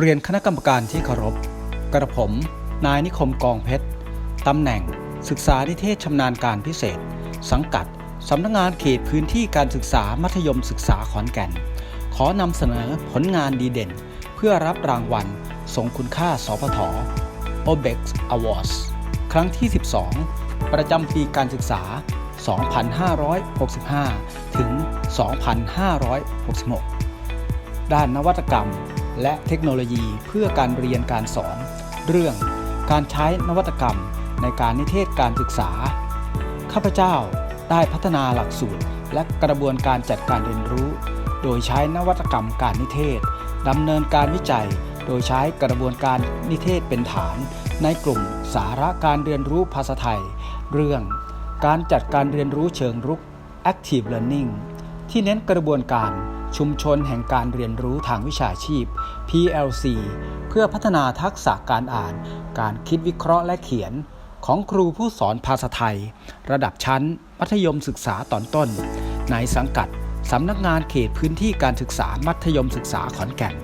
เรียนคณะกรรมการที่เคารพ กระผม นายนิคมกองเพชร ตำแหน่ง ศึกษานิเทศชำนาญการพิเศษ สังกัด สำนักงานเขตพื้นที่การศึกษามัธยมศึกษาขอนแก่น ขอนำเสนอผลงานดีเด่น เพื่อรับรางวัลทรงคุณค่าสพท OBEX Awards ครั้งที่ 12 ประจำปีการศึกษา 2565 ถึง 2566 ด้านนวัตกรรม และเทคโนโลยีเพื่อการเรียนการสอน เรื่องการใช้นวัตกรรมในการนิเทศการศึกษา ข้าพเจ้าได้พัฒนาหลักสูตรและกระบวนการจัดการเรียนรู้ โดยใช้นวัตกรรมการนิเทศดำเนินการวิจัย โดยใช้กระบวนการนิเทศเป็นฐาน ในกลุ่มสาระการเรียนรู้ภาษาไทย เรื่องการจัดการเรียนรู้เชิงรุก Active Learning ที่เน้นกระบวนการ ชุมชนแห่งการเรียนรู้ทางวิชาชีพ PLC เพื่อพัฒนาทักษะการอ่าน การคิดวิเคราะห์และเขียน ของครูผู้สอนภาษาไทย ระดับชั้น มัธยมศึกษาตอนต้น ในสังกัดสำนักงานเขตพื้นที่การศึกษามัธยมศึกษาขอนแก่น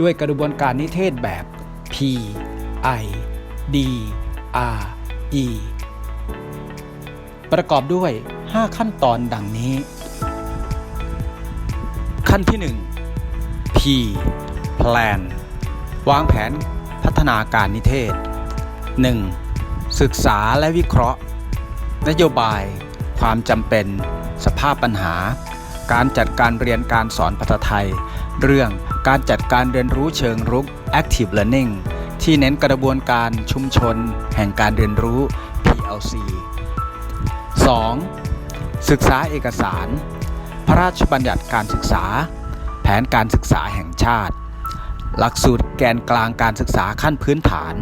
ด้วยกระบวนการนิเทศแบบ P I D R E ประกอบด้วย 5 ขั้นตอนดังนี้ ขั้นที่ 1 P Plan วางแผนพัฒนาการนิเทศ 1. ศึกษาและวิเคราะห์ นโยบาย ความจำเป็น สภาพปัญหา การจัดการเรียนการสอนภาษาไทย เรื่องการจัดการเรียนรู้เชิงรุก Active Learning ที่เน้นกระบวนการชุมชน แห่งการเรียนรู้ PLC 2. ศึกษาเอกสาร พระราชบัญญัติการศึกษา แผนการศึกษาแห่งชาติ หลักสูตรแกนกลางการศึกษาขั้นพื้นฐาน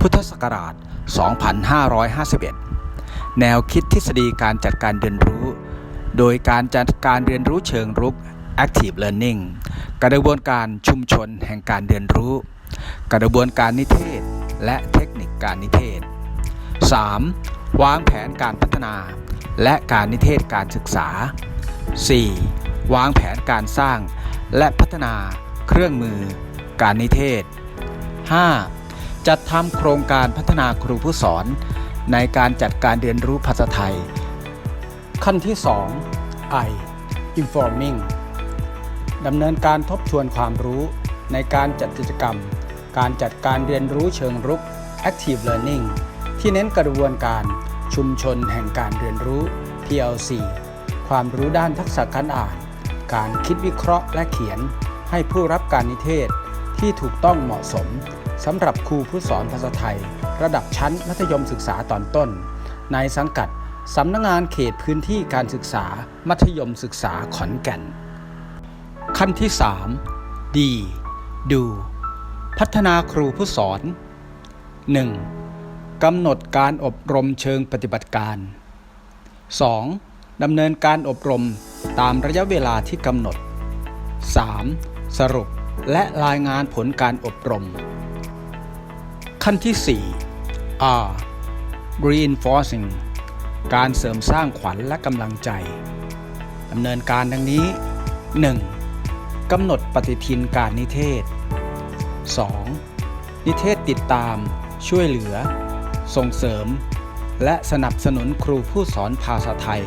พุทธศักราช 2551 แนวคิดทฤษฎีการจัดการเรียนรู้ โดยการจัดการเรียนรู้เชิงรุก Active Learning กระบวนการชุมชนแห่งการเรียนรู้ กระบวนการนิเทศ และเทคนิคการนิเทศ 3. วางแผนการพัฒนา และการนิเทศการศึกษา 4. วางแผนการสร้างและพัฒนาเครื่องมือการนิเทศ 5. จัดทำโครงการพัฒนาครูผู้สอน ในการจัดการเรียนรู้ภาษาไทย ขั้นที่ 2 I Informing ดำเนินการทบทวนความรู้ในการจัดกิจกรรม การจัดการเรียนรู้เชิงรุก Active Learning ที่เน้นกระบวนการชุมชนแห่งการเรียนรู้ PLC ความรู้ด้านทักษะการอ่าน การคิดวิเคราะห์และเขียน ให้ผู้รับการนิเทศที่ถูกต้องเหมาะสมสำหรับครูผู้สอนภาษาไทย ระดับชั้นมัธยมศึกษาตอนต้น ในสังกัดสำนักงานเขตพื้นที่การศึกษา มัธยมศึกษาขอนแก่น ขั้นที่3 D ดู พัฒนาครูผู้สอน 1. กำหนดการอบรมเชิงปฏิบัติการ 2. ดำเนินการอบรมตามระยะเวลาที่กำหนด 3. สรุปและรายงานผลการอบรม ขั้นที่ 4 R reinforcing การเสริมสร้างขวัญและกำลังใจดำเนินการดังนี้ 1. กำหนดปฏิทินการนิเทศ 2. นิเทศติดตาม ช่วยเหลือ ส่งเสริม และสนับสนุนครูผู้สอนภาษาไทย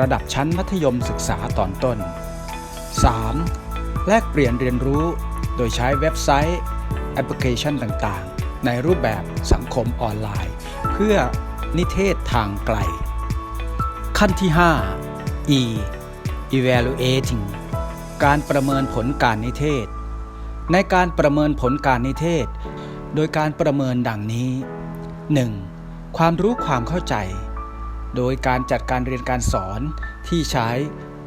ระดับชั้นมัธยมศึกษาตอนต้น 3. แลกเปลี่ยนเรียนรู้ โดยใช้เว็บไซต์แอปพลิเคชันต่างๆ ในรูปแบบสังคมออนไลน์ เพื่อนิเทศทางไกล ขั้นที่ 5 E evaluating การประเมินผลการนิเทศ ในการประเมินผลการนิเทศ โดยการประเมินดังนี้ 1. ความรู้ความเข้าใจ โดยการจัดการเรียนการสอนที่ใช้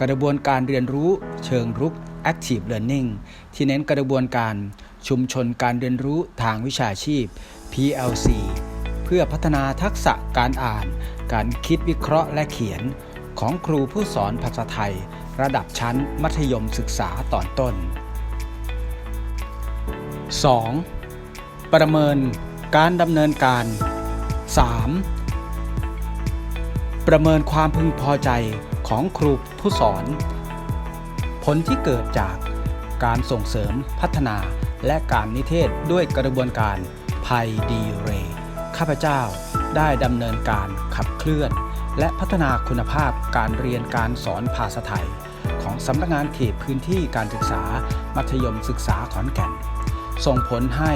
กระบวนการเรียนรู้เชิงรุก Active Learning ที่เน้นกระบวนการชุมชนการเรียนรู้ทางวิชาชีพ PLC เพื่อพัฒนาทักษะการอ่าน การคิดวิเคราะห์และเขียน ของครูผู้สอนภาษาไทย ระดับชั้นมัธยมศึกษาตอนต้น 2. ประเมินการดำเนินการ 3. ประเมินความพึงพอใจของครูผู้สอน ผลที่เกิดจากการส่งเสริมพัฒนาและการนิเทศด้วยกระบวนการไพดีเร ข้าพเจ้าได้ดำเนินการขับเคลื่อน และพัฒนาคุณภาพการเรียนการสอนภาษาไทย ของสำนักงานเขตพื้นที่การศึกษา มัธยมศึกษาขอนแก่น ส่งผลให้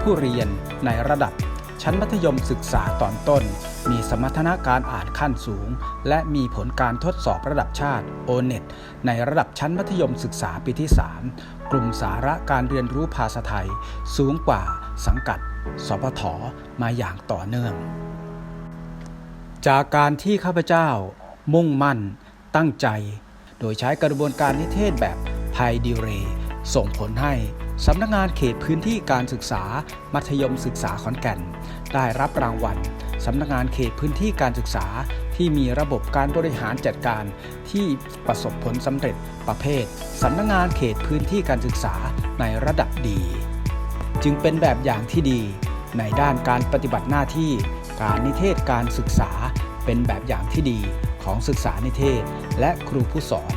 ผู้เรียนในระดับ ชั้นมัธยมศึกษาตอนต้น มีสมรรถนะการอ่านขั้นสูง และมีผลการทดสอบระดับชาติ o n e t ในระดับชั้นมัธยมศึกษาปีที่ 3 กลุ่มสาระการเรียนรู้ภาษาไทย สูงกว่าสังกัด สพทมาอย่างต่อเนื่อง จากการที่ข้าพเจ้า มุ่งมั่น ตั้งใจ โดยใช้กระบวนการนิเทศแบบไพดีเร ส่งผลให้ สำนักงานเขตพื้นที่การศึกษา มัธยมศึกษาขอนแก่น ได้รับรางวัลสำนักงานเขตพื้นที่การศึกษา ที่มีระบบการบริหารจัดการที่ประสบผลสำเร็จประเภทสำนักงานเขตพื้นที่การศึกษาในระดับดี จึงเป็นแบบอย่างที่ดี ในด้านการปฏิบัติหน้าที่ การนิเทศการศึกษา เป็นแบบอย่างที่ดีของศึกษานิเทศ และครูผู้สอน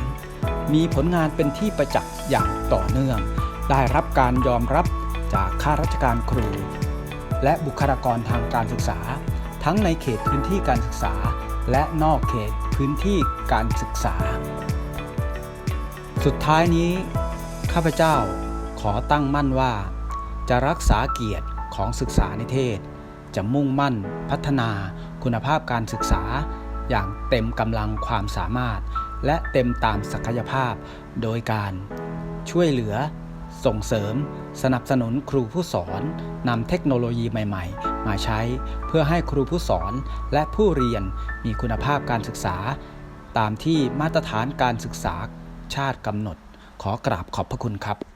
มีผลงานเป็นที่ประจักษ์อย่างต่อเนื่อง ได้รับการยอมรับจากข้าราชการครู และบุคลากรทางการศึกษา ทั้งในเขตพื้นที่การศึกษา และนอกเขตพื้นที่การศึกษา สุดท้ายนี้ ข้าพเจ้าขอตั้งมั่นว่า จะรักษาเกียรติของศึกษานิเทศ จะมุ่งมั่นพัฒนาคุณภาพการศึกษา อย่างเต็มกำลังความสามารถ และเต็มตามศักยภาพ โดยการช่วยเหลือ ส่งเสริม สนับสนุนครูผู้สอนนำเทคโนโลยีใหม่ ๆ มาใช้ เพื่อให้ครูผู้สอนและผู้เรียนมีคุณภาพการศึกษา ตามที่มาตรฐานการศึกษาชาติกำหนด ขอกราบขอบพระคุณครับ